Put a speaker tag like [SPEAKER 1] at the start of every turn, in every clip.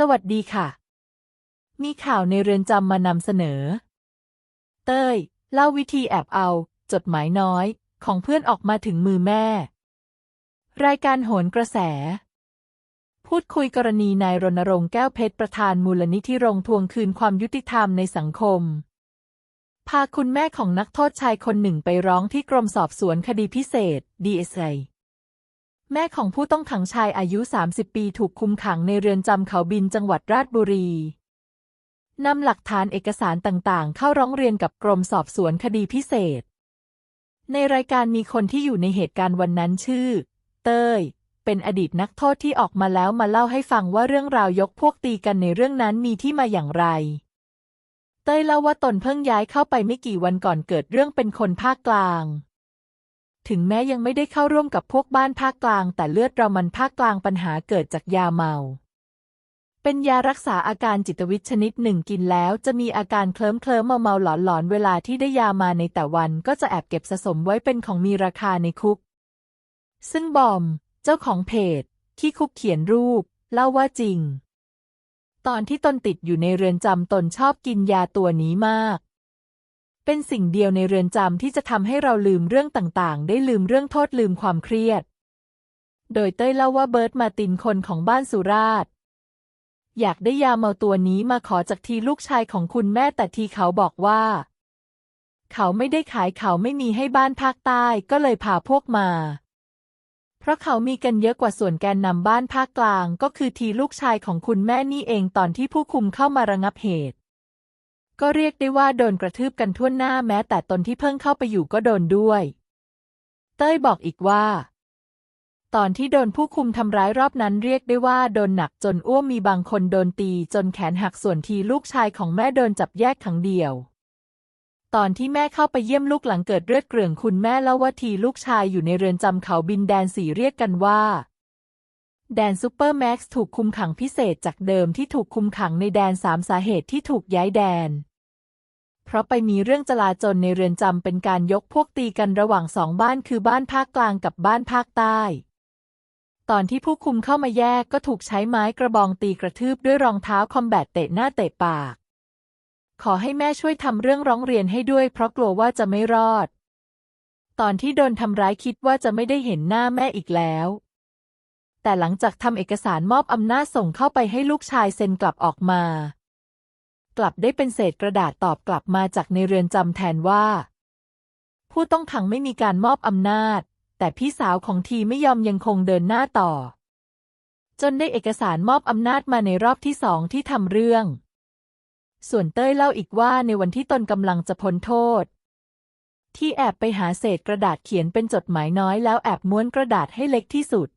[SPEAKER 1] สวัสดีค่ะ มีข่าวในเรือนจำมานำเสนอ เต้ย เล่าวิธีแอบเอา จดหมายน้อย ของเพื่อนออกมาถึงมือแม่ รายการโหนกระแส พูดคุยกรณีนายรณรงค์แก้วเพชรประธานมูลนิธิรงทวงคืนความยุติธรรมในสังคม พาคุณแม่ของนักโทษชายคนหนึ่งไปร้องที่กรมสอบสวนคดีพิเศษ DSI แม่ของผู้ต้องขังชายอายุ 30 ปีถูกคุมขังในเรือนจำเขาบินจังหวัดราชบุรีนำหลักฐานเอกสารต่างๆ เข้าร้องเรียนกับกรมสอบสวนคดีพิเศษ ในรายการมีคนที่อยู่ในเหตุการณ์วันนั้นชื่อ เต้ย เป็นอดีตนักโทษที่ออกมาแล้วมาเล่าให้ฟังว่าเรื่องราวยกพวกตีกันในเรื่องนั้นมีที่มาอย่างไร เต้ยเล่าว่าตนเพิ่งย้ายเข้าไปไม่กี่วันก่อนเกิดเรื่องเป็นคนภาคกลาง ถึงแม้ยังไม่ได้เข้าร่วมกับพวกบ้านภาคกลาง แต่เลือดเรามันภาคกลางปัญหาเกิดจากยาเมา เป็นยารักษาอาการจิตวิชนิดหนึ่งกินแล้ว จะมีอาการเคลิ้มเคลิ้มเมาเมาหลอนหลอนเวลาที่ได้ยามาในแต่วันก็จะแอบเก็บสะสมไว้เป็นของมีราคาในคุก ซึ่งบอม เจ้าของเพจที่คุกเขียนรูป เล่าว่าจริง ตอนที่ตนติดอยู่ในเรือนจำตนชอบกินยาตัวนี้มาก เป็นสิ่งเดียวในเรือนจำที่จะทำให้เราลืมเรื่องต่างๆ ได้ลืมเรื่องโทษลืมความเครียด โดยเต้ยเล่าว่าเบิร์ตมาตินคนของบ้านสุราษฎร์อยากได้ยาเมาตัวนี้มาขอจากทีลูกชายของคุณแม่แต่ทีเขาบอกว่า เขาไม่ได้ขายเขาไม่มีให้บ้านภาคใต้ก็เลยพาพวกมา เพราะเขามีกันเยอะกว่าส่วนแกนนำบ้านภาคกลางก็คือทีลูกชายของคุณแม่นี่เองตอนที่ผู้คุมเข้ามาระงับเหตุ ก็เรียกได้ว่าโดนกระทืบกันทั่วหน้าแม้แต่ตนที่เพิ่งเข้าไปอยู่ก็โดนด้วย เต้ยบอกอีกว่า ตอนที่โดนผู้คุมทำร้ายรอบนั้นเรียกได้ว่าโดนหนักจนอ้วมมีบางคนโดนตีจนแขนหักส่วนทีลูกชายของแม่โดนจับแยกขังเดียว ตอนที่แม่เข้าไปเยี่ยมลูกหลังเกิดเลือดเกลื่อนคุณแม่เล่าว่าทีลูกชายอยู่ในเรือนจำเขาบินแดนสีเรียกกันว่า แดนซูเปอร์แม็กซ์ถูกคุมขังพิเศษจากเดิมที่ถูกคุมขังในแดนสามสาเหตุที่ถูกย้ายแดน เพราะไปมีเรื่องจลาจลในเรือนจำเป็นการยกพวกตีกันระหว่างสองบ้านคือบ้านภาคกลางกับบ้านภาคใต้ ตอนที่ผู้คุมเข้ามาแยกก็ถูกใช้ไม้กระบองตีกระทืบด้วยรองเท้าคอมแบทเตะหน้าเตะปาก ขอให้แม่ช่วยทำเรื่องร้องเรียนให้ด้วย เพราะกลัวว่าจะไม่รอด ตอนที่โดนทำร้ายคิดว่าจะไม่ได้เห็นหน้าแม่อีกแล้ว แต่หลังจากทำเอกสารมอบอำนาจส่งเข้าไปให้ลูกชายเซ็นกลับออกมา กลับได้เป็นเศษกระดาษตอบกลับมาจากในเรือนจำแทนว่า ผู้ต้องขังไม่มีการมอบอำนาจ แต่พี่สาวของทีไม่ยอมยังคงเดินหน้าต่อ จนได้เอกสารมอบอำนาจมาในรอบที่สองที่ทำเรื่อง ส่วนเต้ยเล่าอีกว่าในวันที่ตนกำลังจะพ้นโทษที่แอบไปหาเศษกระดาษเขียนเป็นจดหมายน้อยแล้วแอบม้วนกระดาษให้เล็กที่สุด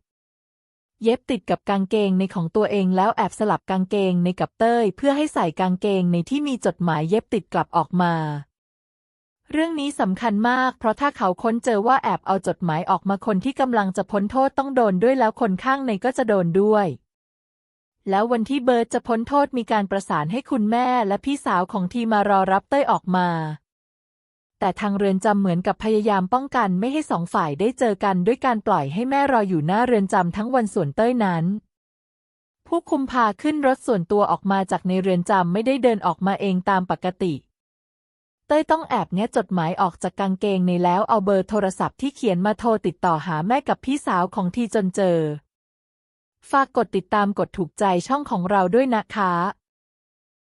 [SPEAKER 1] เย็บติดกับกางเกงในของตัวเองแล้วแอบสลับกางเกงในกับเต้ย เพื่อให้ใส่กางเกงในที่มีจดหมายเย็บติดกลับออกมา เรื่องนี้สำคัญมาก เพราะถ้าเขาค้นเจอว่าแอบเอาจดหมายออกมาคนที่กำลังจะพ้นโทษต้องโดนด้วยแล้วคนข้างในก็จะโดนด้วยแล้ววันที่เบิร์ตจะพ้นโทษมีการประสานให้คุณแม่และพี่สาวของทีมารอรับเต้ยออกมา แต่ทางเรือนจำเหมือนกับพยายามป้องกันไม่ให้สองฝ่ายได้เจอกันด้วยการปล่อยให้แม่รออยู่หน้าเรือนจำทั้งวันส่วนเต้ยนั้น ผู้คุมพาขึ้นรถส่วนตัวออกมาจากในเรือนจำไม่ได้เดินออกมาเองตามปกติ เต้ยต้องแอบแงะจดหมายออกจากกางเกงในแล้วเอาเบอร์โทรศัพท์ที่เขียนมาโทรติดต่อหาแม่กับพี่สาวของทีจนเจอ ฝากกดติดตามกดถูกใจช่องของเราด้วยนะคะ